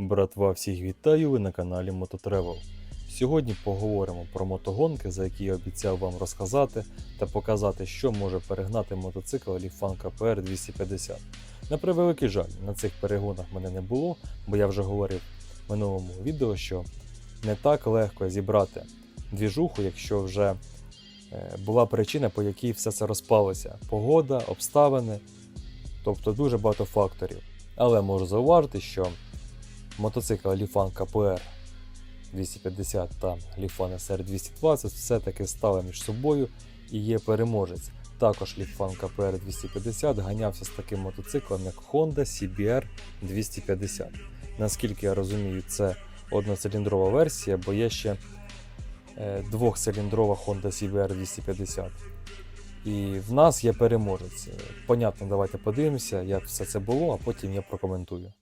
Братва, всіх вітаю ви на каналі Мототревел. Сьогодні поговоримо про мотогонки, за які я обіцяв вам розказати та показати, що може перегнати мотоцикл Lifan KPR 250. На превеликий жаль, на цих перегонах мене не було, бо я вже говорив в минулому відео, що не так легко зібрати двіжуху, якщо вже е, була причина, по якій все це розпалося: погода, обставини, тобто дуже багато факторів. Але можу зауважити, що мотоцикл Lifan KPR 250 та Lifan SR 220 все-таки стали між собою і є переможець. Також Lifan KPR 250 ганявся з таким мотоциклом, як Honda CBR 250. Наскільки я розумію, це одноциліндрова версія, бо є ще е, двохциліндрова Honda CBR 250. І в нас є переможець. Понятно, давайте подивимося, як все це було, а потім я прокоментую.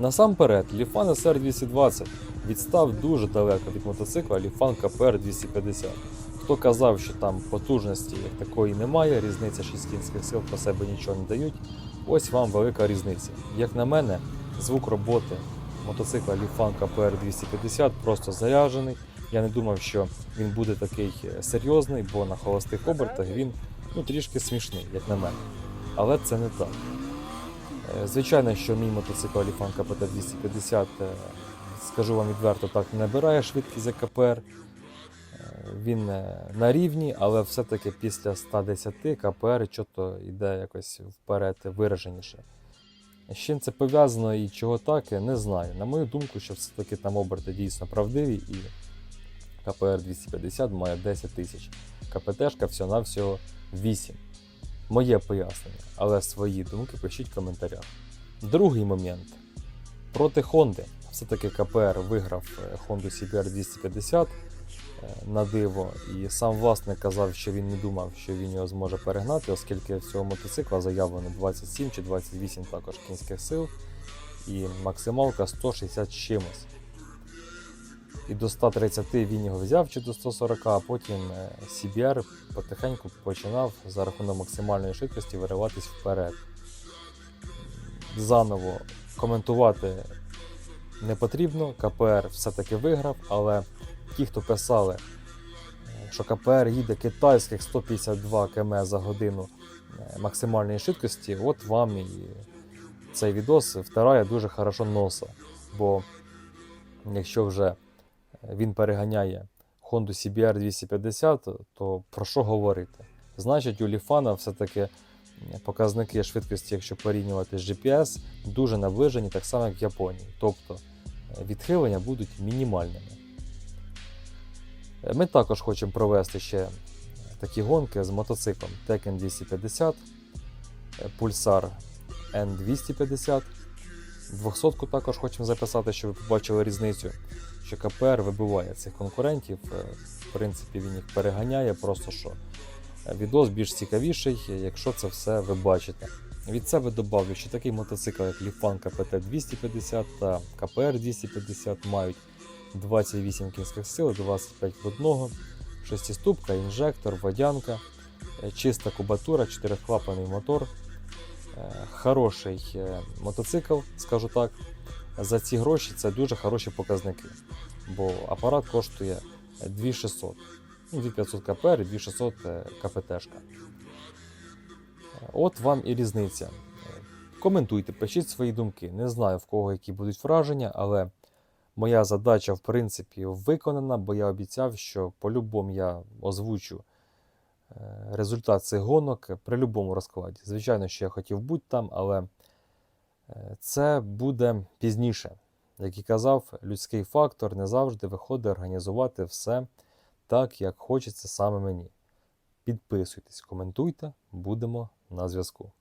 Насамперед, Lifan SR 220 відстав дуже далеко від мотоцикла Lifan KPR 250. Хто казав, що там потужності як такої немає, різниця 6 кінських сил по себе нічого не дають. Ось вам велика різниця. Як на мене, звук роботи мотоцикла Lifan KPR 250 просто заряджений. Я не думав, що він буде такий е, серйозний, бо на холостих обертах він ну, трішки смішний, як на мене. Але це не так. Е, Звичайно, що мій мотоцикл Lifan KPT 250, е, скажу вам відверто, так не набирає швидкість КПР. Е, Він е, на рівні, але все-таки після 110 КПР чого йде якось вперед вираженіше. З чим це пов'язано і чого так, не знаю. На мою думку, що все-таки там оберти дійсно правдиві і КПР 250 має 10 тисяч. КПТшка всього-навсього 8 моє пояснення, але свої думки пишіть в коментарях. Другий момент. Проти Honda. Все-таки КПР виграв Honda CBR 250 е, на диво, і сам власник казав, що він не думав, що він його зможе перегнати, оскільки в цього мотоцикла заявлено 27 чи 28 також кінських сил, і максималка 160 чимось. І до 130 він його взяв чи до 140, а потім е, CBR потихеньку починав за рахунок максимальної швидкості вириватись вперед. Заново коментувати не потрібно. КПР все-таки виграв, але ті, хто писали, е, що КПР їде китайських 152 км за годину е, максимальної швидкості, от вам і цей відос втирає дуже хорошо носа. Бо якщо вже він переганяє Honda CBR 250, то про що говорити? Значить, у Ліфана все-таки показники швидкості, якщо порівнювати з GPS, дуже наближені, так само як в Японії. Тобто е, відхилення будуть мінімальними. Е, Ми також хочемо провести ще такі гонки з мотоциклом Tekken 250, е, Pulsar N250. 200 також хочемо записати, щоб ви побачили різницю, що КПР вибиває цих конкурентів. Е, В принципі, він їх переганяє, просто що е, відос більш цікавіший, якщо це все ви бачите. Від себе додавлю, що такий мотоцикл, як Lifan KPT 250 та КПР 250 мають 28 кінських сил, 25 в одного, шестиступка, інжектор, водянка, е, чиста кубатура, 4-клапаний мотор. Хороший мотоцикл, скажу так. За ці гроші це дуже хороші показники, бо апарат коштує 2600. Ну, 2500 КПР і 2600 е, КПТшка. От вам і різниця. Коментуйте, пишіть свої думки. Не знаю в кого які будуть враження, але моя задача, в принципі, виконана, бо я обіцяв, що по-любому я озвучу е, результат цих гонок при будь-якому розкладі. Звичайно, що я хотів бути там, але це буде пізніше. Як і казав, людський фактор не завжди виходить організувати все так, як хочеться саме мені. Підписуйтесь, коментуйте, будемо на зв'язку.